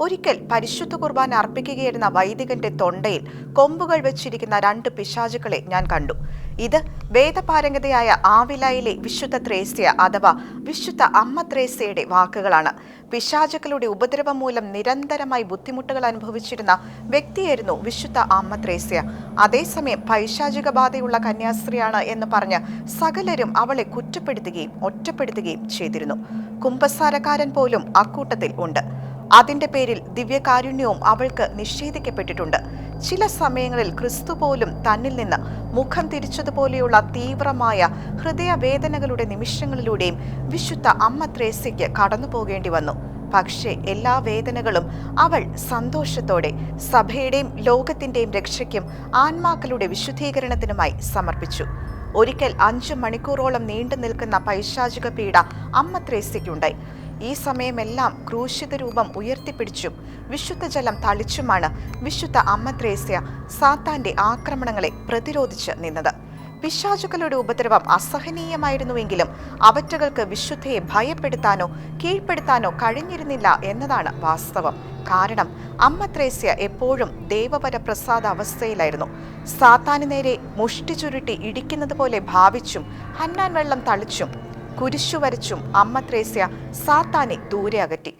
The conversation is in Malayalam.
ഒരിക്കൽ പരിശുദ്ധ കുർബാന അർപ്പിക്കുകയായിരുന്ന വൈദികന്റെ തൊണ്ടയിൽ കൊമ്പുകൾ വെച്ചിരിക്കുന്ന രണ്ട് പിശാചുക്കളെ ഞാൻ കണ്ടു. ഇത് വേദപാരംഗതയായ ആവിലയിലെ വിശുദ്ധ ത്രേസ്യ അഥവാ വിശുദ്ധ അമ്മ ത്രേസ്യയുടെ വാക്കുകളാണ്. പിശാചുക്കളുടെ ഉപദ്രവം മൂലം നിരന്തരമായി ബുദ്ധിമുട്ടുകൾ അനുഭവിച്ചിരുന്ന വ്യക്തിയായിരുന്നു വിശുദ്ധ അമ്മ ത്രേസ്യ. അതേസമയം പൈശാചിക ബാധയുള്ള കന്യാസ്ത്രീയാണ് എന്ന് പറഞ്ഞ് സകലരും അവളെ കുറ്റപ്പെടുത്തുകയും ഒറ്റപ്പെടുത്തുകയും ചെയ്തിരുന്നു. കുമ്പസാരക്കാരൻ പോലും അക്കൂട്ടത്തിൽ ഉണ്ട്. അതിന്റെ പേരിൽ ദിവ്യകാരുണ്യവും അവൾക്ക് നിഷേധിക്കപ്പെട്ടിട്ടുണ്ട്. ചില സമയങ്ങളിൽ ക്രിസ്തു പോലും തന്നിൽ നിന്ന് മുഖം തിരിച്ചതുപോലെയുള്ള തീവ്രമായ ഹൃദയവേദനകളുടെ നിമിഷങ്ങളിലൂടെയും വിശുദ്ധ അമ്മ ത്രേസ്യയ്ക്ക് കടന്നു പോകേണ്ടി വന്നു. പക്ഷേ എല്ലാ വേദനകളും അവൾ സന്തോഷത്തോടെ സഭയുടെയും ലോകത്തിന്റെയും രക്ഷയ്ക്കും ആത്മാക്കളുടെ വിശുദ്ധീകരണത്തിനുമായി സമർപ്പിച്ചു. ഒരിക്കൽ അഞ്ചു മണിക്കൂറോളം നീണ്ടു നിൽക്കുന്ന പൈശാചിക പീഡ അമ്മ ത്രേസ്യയ്ക്കുണ്ടായി. ഈ സമയമെല്ലാം ക്രൂശിത രൂപം ഉയർത്തിപ്പിടിച്ചും വിശുദ്ധ ജലം തളിച്ചുമാണ് വിശുദ്ധ അമ്മ ത്രേസ്യ സാത്താന്റെ ആക്രമണങ്ങളെ പ്രതിരോധിച്ച് നിന്നത്. പിശാചുക്കളുടെ ഉപദ്രവം അസഹനീയമായിരുന്നുവെങ്കിലും അവറ്റകൾക്ക് വിശുദ്ധയെ ഭയപ്പെടുത്താനോ കീഴ്പ്പെടുത്താനോ കഴിഞ്ഞിരുന്നില്ല എന്നതാണ് വാസ്തവം. കാരണം അമ്മ ത്രേസ്യ എപ്പോഴും ദേവപരപ്രസാദ അവസ്ഥയിലായിരുന്നു. സാത്താന് നേരെ മുഷ്ടി ചുരുട്ടി ഇടിക്കുന്നത് പോലെ ഭാവിച്ചും ഹന്നാൻ വെള്ളം തളിച്ചും കുരിശു വരച്ചും അമ്മ ത്രേസ്യ സാത്താനെ ദൂരെ അകറ്റി.